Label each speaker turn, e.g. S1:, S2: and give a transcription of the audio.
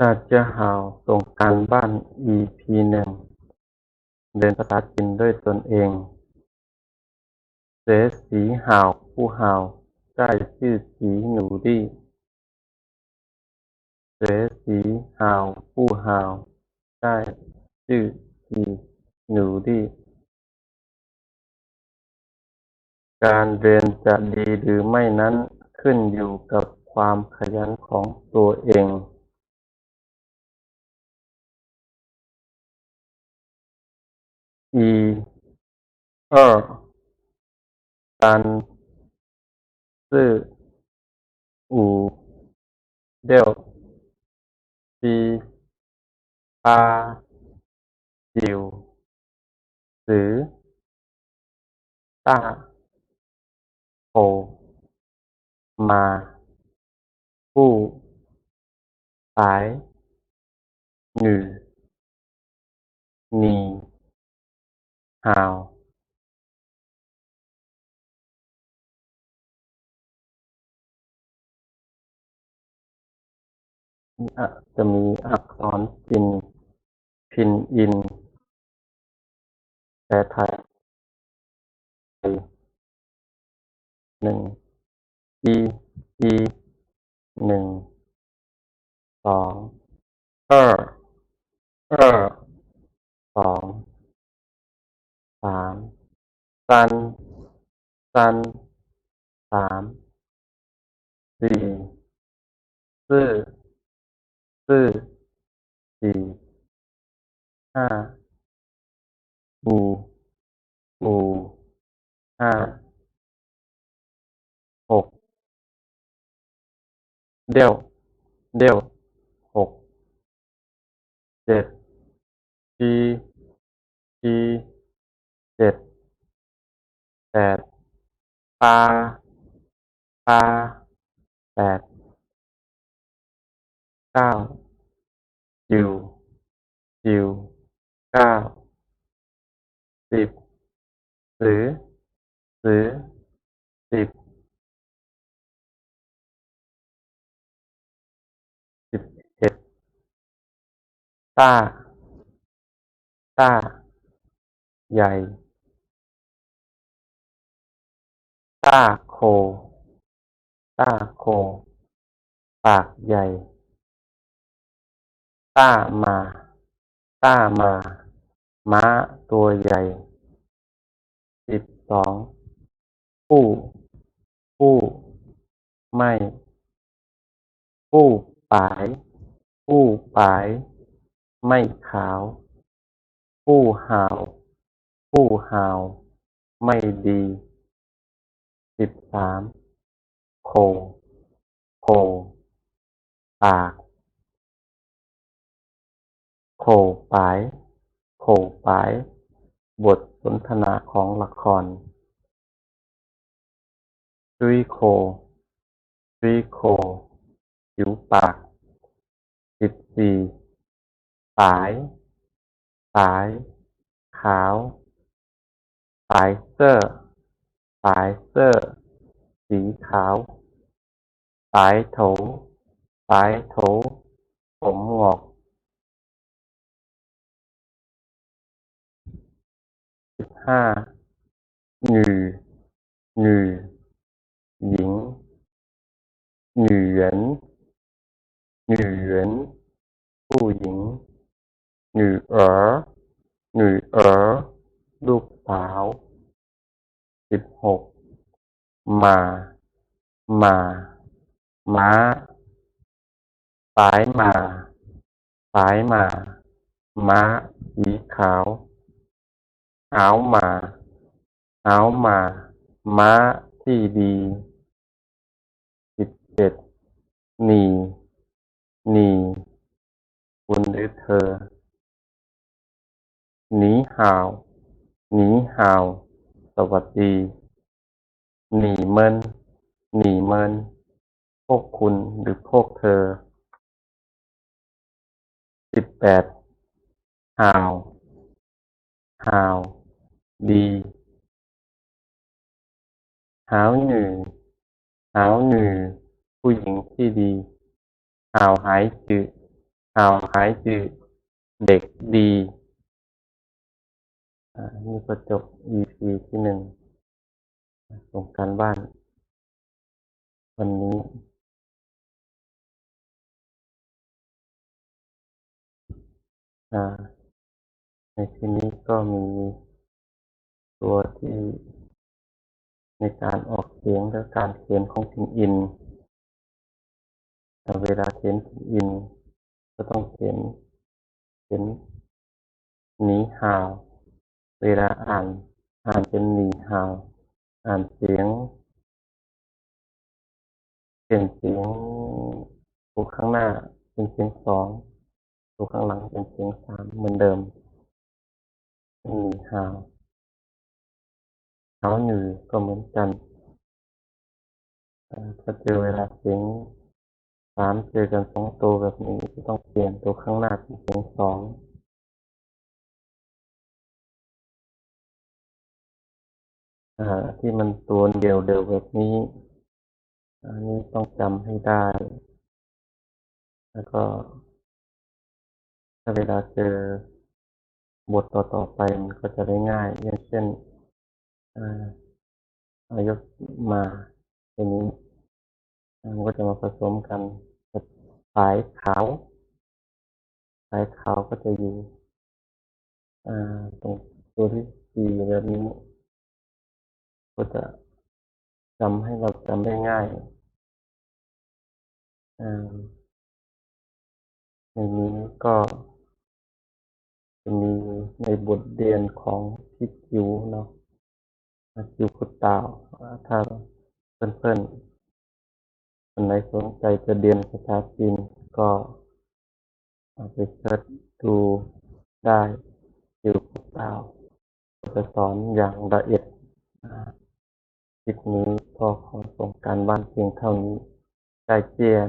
S1: อาจจียหาวส่งการบ้าน EP หนึ่งเดิยนภาษาจีนด้วยตนเองเสสีหาวผู้หาวได้ชื่อสีหนูดีเสสีหาวผู้หาวได้ชื่อสีหนูดีการเรียนจะดีหรือไม่นั้นขึ้นอยู่กับความขยันของตัวเอง 一、二、三、四、五、六、七、八、九、十，大口马布白女你。 หนึ่นีหาวจะมีอักษรจิน พินอินแปลไทยหนึ่งอีอีหนึ่งสอง二二สองสาม สันสัน สาม สี่สี่อ ซื่สี่ห้าหูหูห้า หก เดี่ยว เดี่ยว หก เจ็ดปีปีเจ็ด แปดปาปาแปดเก้าจิวจิวเก้าสิบสือสือสิบสิบเอ็ดต้าต้าใหญ่ ต้าโค ต้าโค ปากใหญ่ ต้ามา ต้ามา ม้าตัวใหญ่ สิบสอง ผู้ ผู้ ไม่ ผู้ปาย ผู้ปาย ไม่ขาว ผู้หาว ผู้หาว ไม่ดี สิบสามโคโคปาก โคปาย โคปาย บทสนทนาของละครจุยโคจุยโคผิวปากสิบสี่สาย สาย ขาว สายเสื้อ ายเสื้อ สีขาว สายโถ สายโถ ผมงอก สิบห้าหนือหนือหญิงห女人女人ผู้หญิง女儿女儿ลูกสาว สิบหกหมาหมา ม้า สายหมา สายหมา ม้าสีขาวหาวหมาหาวหมา ม้าที่ดีสิบเจ็ดหนีหนีคุณหรือเธอ หนีห่าว หนีห่าว สวัสดี หนีเมินหนีเมินพวกคุณหรือพวกเธอ สิบแปดห่าว ห่าว ดีหาวหนือหาวหนือผู้หญิงที่ดีหาวหายจืดหาวหายจืดเด็กดี นี่ก็จบ EP ที่หนึ่งส่งการบ้าน วันนี้ในที่นี้ก็มีตัวที่ในการออกเสียงและการเขียนของพินอิน เวลาเขียนพินอิน ก็ต้องเขียนเขียนหนีหาว เวลาอ่าน อ่านเป็นหนีหาว อ่านเสียงเปลี่ยนเสียงตัวข้างหน้าเป็นเสียงสองตัวข้างหลังเป็นเสียงสามเหมือนเดิมหนีหาวหาหนือก็เหมือนกันถ้าเจอเวลาเสียงสามเจอกันสองตัวแบบนี้ต้องเปลี่ยนตัวข้างหน้าเป็นเสียงสอง ที่มันตัวเดียวเดียวแบบนี้ อันนี้ต้องจำให้ได้ แล้วก็ ถ้าเวลาเจอบทต่อๆไปมันก็จะได้ง่าย อย่างเช่นอายกมาทีนี้มันก็จะมาผสมกันสายขาว สายขาวก็จะอยู่ตรงตัวที่สี่แบบนี้ ก็จะจำให้เราจำได้ง่ายในนี้ก็จะมีในบทเรียนของพี่จิวเนาะจิวคุดตาวถ้าเพื่อนๆคนไหนสนใจจะเรียนภาษาจีนก็อาไปเสิร์ชดูได้จิวคุดตาวจะสอนอย่างละเอียด คลิปนี้ก็ขอส่งการบ้านเพียงเท่านี้ใจเจียน